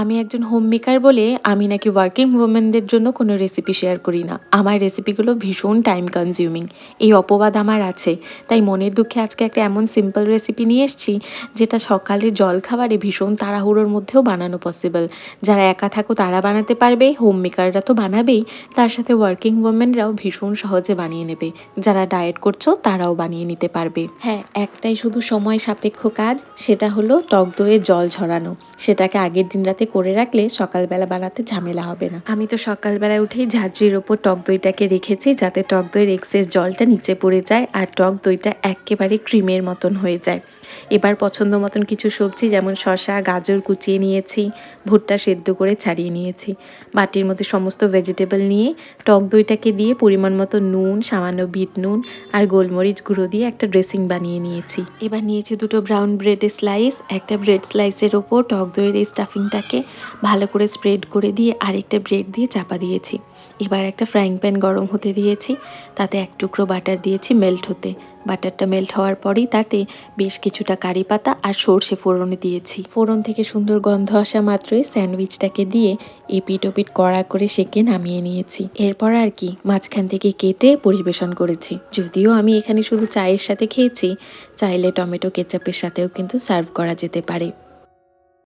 আমি একজন home maker বলে আমি নাকি ওয়ার্কিং ওমেনদের জন্য কোনো রেসিপি শেয়ার করি না। আমার রেসিপিগুলো ভীষণ টাইম কনজিউমিং এই অপবাদ আমার আছে। তাই মনের দুঃখে আজকে একটা এমন সিম্পল রেসিপি নিয়ে এসেছি, যেটা সকালে জলখাবারে ভীষণ তাড়াহুড়োর মধ্যেও বানানো পসিবল যারা একা থাকো তারা বানাতে পারবে হোম মেকাররা তো বানাবেই। তার সাথে ওয়ার্কিং ওমেনরাও ভীষণ সহজে বানিয়ে নেবে। যারা ডায়েট করছ তারাও বানিয়ে নিতে পারবে। হ্যাঁ একটাই শুধু সময় সাপেক্ষ কাজ, সেটা হলো টক দইয়ে জল ঝরানো। সেটাকে আগের দিন রাতে করে রাখলে সকালবেলা বানাতে ঝামেলা হবে না। আমি তো সকালবেলায় উঠেই ঝাঁঝরির ওপর টক দইটাকে রেখেছি যাতে টক দইয়ের এক্সেস জলটা নিচে পড়ে যায় আর টক দইটা একেবারে ক্রিমের মতন হয়ে যায়। এবার পছন্দ মতন কিছু সবজি যেমন শসা, গাজর কুচিয়ে নিয়েছি, ভুট্টা সেদ্ধ করে ছাড়িয়ে নিয়েছি। বাটির মধ্যে সমস্ত ভেজিটেবল নিয়ে টক দইটাকে দিয়ে পরিমাণ মতো নুন, সামান্য বিট নুন আর গোলমরিচ গুঁড়ো দিয়ে একটা ড্রেসিং বানিয়ে নিয়েছি। এবার নিয়েছি দুটো ব্রাউন ব্রেডের স্লাইস একটা ব্রেড স্লাইসের ওপর টক দইয়ের এই স্টাফিংটাকে ভালো করে স্প্রেড করে দিয়ে আরেকটা ব্রেড দিয়ে চাপা দিয়েছি। এবার একটা ফ্রাইং প্যান গরম হতে দিয়েছি, তাতে এক টুকরো বাটার দিয়েছি মেল্ট হতে। বাটারটা মেল্ট হওয়ার পরেই তাতে বেশ কিছুটা কারি পাতা আর সর্ষে ফোড়নে দিয়েছি। ফোড়ন থেকে সুন্দর গন্ধ আসা মাত্রই স্যান্ডউইচটাকে দিয়ে এপিট ওপিট কড়া করে সেকে নামিয়ে নিয়েছি। এরপর আর কি মাঝখান থেকে কেটে পরিবেশন করেছি। যদিও আমি এখানে শুধু চায়ের সাথে খেয়েছি, চাইলে টমেটো কেচাপের সাথেও কিন্তু সার্ভ করা যেতে পারে।